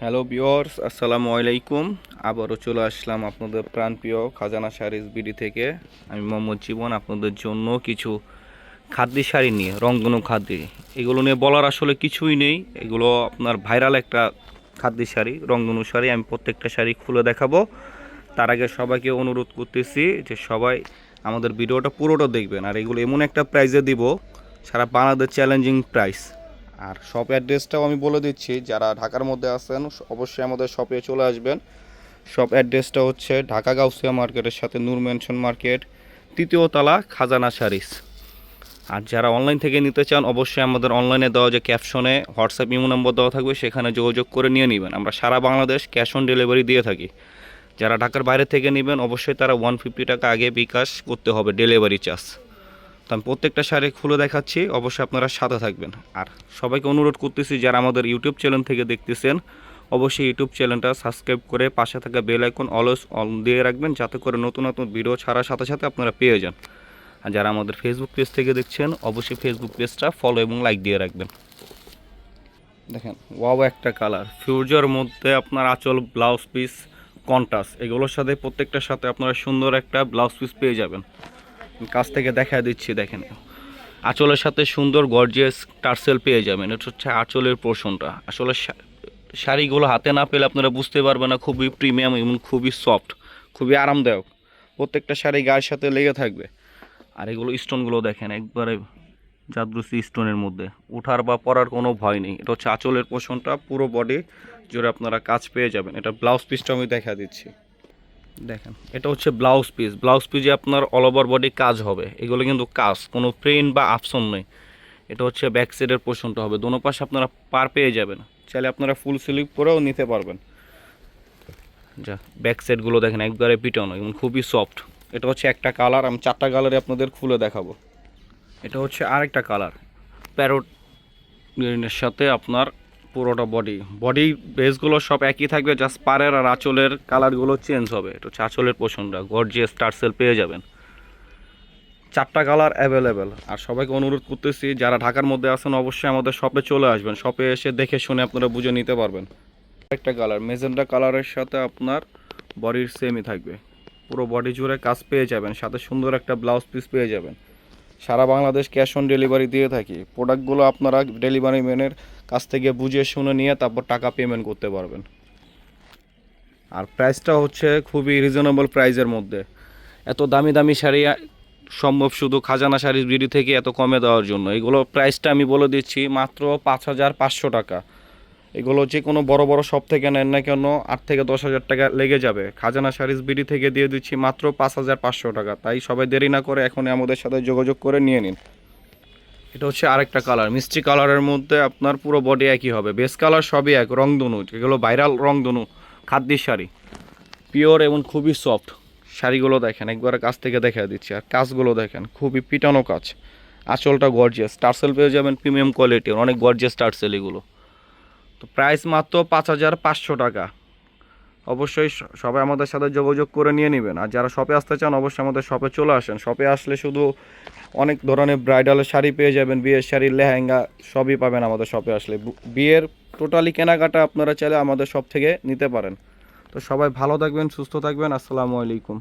Hello বিওর্স আসসালামু আলাইকুম আবারও চলে আসলাম আপনাদের প্রাণপ্রিয় খাজানা শাড়িজ বিডি থেকে। আমি মোহাম্মদ জীবন, আপনাদের জন্য কিছু খাদ্য শাড়ি নিয়ে রংধনু খাদ্য। এগুলো নিয়ে বলার আসলে কিছুই নেই। এগুলো আপনার ভাইরাল একটা খাদ্য শাড়ি রংধনু শাড়ি। আমি প্রত্যেকটা শাড়ি খুলে দেখাবো। তার আগে সবাইকে অনুরোধ করতেছি যে সবাই আমাদের ভিডিওটা পুরোটা দেখবেন। আর এগুলো এমন একটা প্রাইজে দিব, সারা বাংলাদেশ চ্যালেঞ্জিং প্রাইস আর শপ অ্যাড্রেসটাও আমি বলে দিচ্ছি, যারা ঢাকার মধ্যে আছেন, অবশ্যই আমাদের শপে চলে আসবেন। শপ অ্যাড্রেসটা হচ্ছে ঢাকা গাউসিয়া মার্কেটের সাথে নূর মেনশন মার্কেট, তৃতীয় তলা খাজানা শাড়িস আর যারা অনলাইন থেকে নিতে চান, অবশ্যই আমাদের অনলাইনে দেওয়া যে ক্যাপশনে হোয়াটসঅ্যাপ ইমো নম্বর দেওয়া থাকবে, সেখানে যোগাযোগ করে নিয়ে নেবেন। আমরা সারা বাংলাদেশ ক্যাশ অন ডেলিভারি দিয়ে থাকি। যারা ঢাকার বাইরে থেকে নেবেন, অবশ্যই তারা ওয়ান ফিফটি টাকা আগে বিকাশ করতে হবে ডেলিভারি চার্জ তো আমি প্রত্যেকটা শাড়ি খুলে দেখাচ্ছি, অবশ্যই আপনারা সাথে থাকবেন। আর সবাইকে অনুরোধ করতেছি, যারা আমাদের ইউটিউব চ্যানেল থেকে দেখতেছেন, অবশ্যই ইউটিউব চ্যানেলটা সাবস্ক্রাইব করে পাশে থাকা বেল আইকন অলওয়েজ অন দিয়ে রাখবেন, যাতে করে নতুন নতুন ভিডিও ছাড়ার সাথে সাথে আপনারা পেয়ে যান। আর যারা আমাদের ফেসবুক পেজ থেকে দেখছেন, অবশ্যই ফেসবুক পেজটা ফলো এবং লাইক দিয়ে রাখবেন। দেখেন ওয়াও একটা কালার ফিউজার মধ্যে আপনার আঁচল ব্লাউজ পিস কন্টাস এগুলোর সাথে প্রত্যেকটার সাথে আপনারা সুন্দর একটা ব্লাউজ পিস পেয়ে যাবেন। কাছ থেকে দেখা দিচ্ছি, দেখেন। আঁচলের সাথে সুন্দর গর্জিয়াস টার্সেল পেয়ে যাবেন। এটা হচ্ছে আঁচলের পোর্শনটা আসলে শাড়িগুলো হাতে না পেলে আপনারা বুঝতে পারবেন না, খুবই প্রিমিয়াম এবং খুবই সফট খুবই আরামদায়ক। প্রত্যেকটা শাড়ি গায়ের সাথে লেগে থাকবে। আর এগুলো স্টোনগুলো দেখেন, একবারে জাদরুসি স্টোনের মধ্যে। ওঠার বা পরার কোনো ভয় নেই। এটা হচ্ছে আঁচলের পোষণটা, পুরো বডি জুড়ে আপনারা কাজ পেয়ে যাবেন। এটা ব্লাউজ পিসটা আমি দেখা দিচ্ছি। দেখেন। এটা হচ্ছে ব্লাউজ পিস ব্লাউজ পিসে আপনার অল ওভার বডি কাজ হবে। এগুলো কিন্তু কাজ, কোনো প্রিন্ট বা আপসন নেই। এটা হচ্ছে ব্যাক সাইডের পোষণটা হবে। দোনো পাশে আপনারা পার পেয়ে যাবেন। চাইলে আপনারা ফুল স্লিভ করেও নিতে পারবেন। যা ব্যাক সাইডগুলো দেখেন, একবারে পিটানো, এবং খুবই সফট এটা হচ্ছে একটা কালার আমি চারটা কালারে আপনাদের খুলে দেখাবো। এটা হচ্ছে আরেকটা কালার প্যারোট গ্রিনের সাথে আপনার পুরোটা বডি বডি বেসগুলো সব একই থাকবে জাস্ট পাড়ের আর আঁচলের কালারগুলো চেঞ্জ হবে। এটা হচ্ছে আঁচলের পোষণটা গর্জিয়াস টার্সেল পেয়ে যাবেন। চারটা কালার অ্যাভেলেবেল আর সবাইকে অনুরোধ করতেছি, যারা ঢাকার মধ্যে আছেন, অবশ্যই আমাদের শপে চলে আসবেন। শপে এসে দেখে শুনে আপনারা বুঝে নিতে পারবেন। একটা কালার মেজেন্টা কালারের সাথে আপনার বডির সেমই থাকবে। পুরো বডি জুড়ে কাজ পেয়ে যাবেন, সাথে সুন্দর একটা ব্লাউজ পিস পেয়ে যাবেন। সারা বাংলাদেশ ক্যাশ অন ডেলিভারি দিয়ে থাকি। প্রোডাক্টগুলো আপনারা ডেলিভারি ম্যানের কাছ থেকে বুঝে শুনে নিয়ে তারপর টাকা পেমেন্ট করতে পারবেন। আর প্রাইসটা হচ্ছে খুবই রিজনেবল প্রাইসের মধ্যে। এত দামি দামি শাড়ি সম্ভব শুধু খাজানা শাড়ির বিডি থেকে এত কমে দেওয়ার জন্য। এগুলো প্রাইসটা আমি বলে দিচ্ছি মাত্র পাঁচ হাজার পাঁচশো টাকা। এগুলো যে কোনো বড় বড় শপ থেকে নেন না কেন আট থেকে দশ হাজার টাকা লেগে যাবে। খাজানা শাড়িজ বিডি থেকে দিয়ে দিচ্ছি মাত্র পাঁচ হাজার পাঁচশো টাকা। তাই সবাই দেরি না করে এখনই আমাদের সাথে যোগাযোগ করে নিয়ে নিন। এটা হচ্ছে আরেকটা কালার মিষ্টি কালারের মধ্যে আপনার পুরো বডি একই হবে। বেস কালার সবই এক রং রংধনু। যেগুলো ভাইরাল রংধনু, খাদ্যের শাড়ি। পিওর এবং খুবই সফট শাড়িগুলো দেখেন, একবারে কাছ থেকে দেখা দিচ্ছি। আর কাজগুলো দেখেন, খুবই পিটানো কাজ। আঁচলটা গর্জিয়াস টার্সেল পেয়ে যাবেন প্রিমিয়াম কোয়ালিটির অনেক গর্জিয়াস টার্সেল এগুলো। তো প্রাইস মাত্র পাঁচ হাজার পাঁচশো টাকা। অবশ্যই সবাই আমাদের সাথে যোগাযোগ করে নিয়ে নেবেন। আর যারা শপে আসতে চান, অবশ্যই আমাদের শপে চলে আসেন। শপে আসলে শুধু অনেক ধরনের ব্রাইডালের শাড়ি পেয়ে যাবেন, বিয়ের শাড়ি, লেহেঙ্গা, সবই পাবেন আমাদের শপে আসলে। বিয়ের টোটালি কেনাকাটা আপনারা চাইলে আমাদের শপ থেকে নিতে পারেন। তো সবাই ভালো থাকবেন, সুস্থ থাকবেন। আসসালামু আলাইকুম।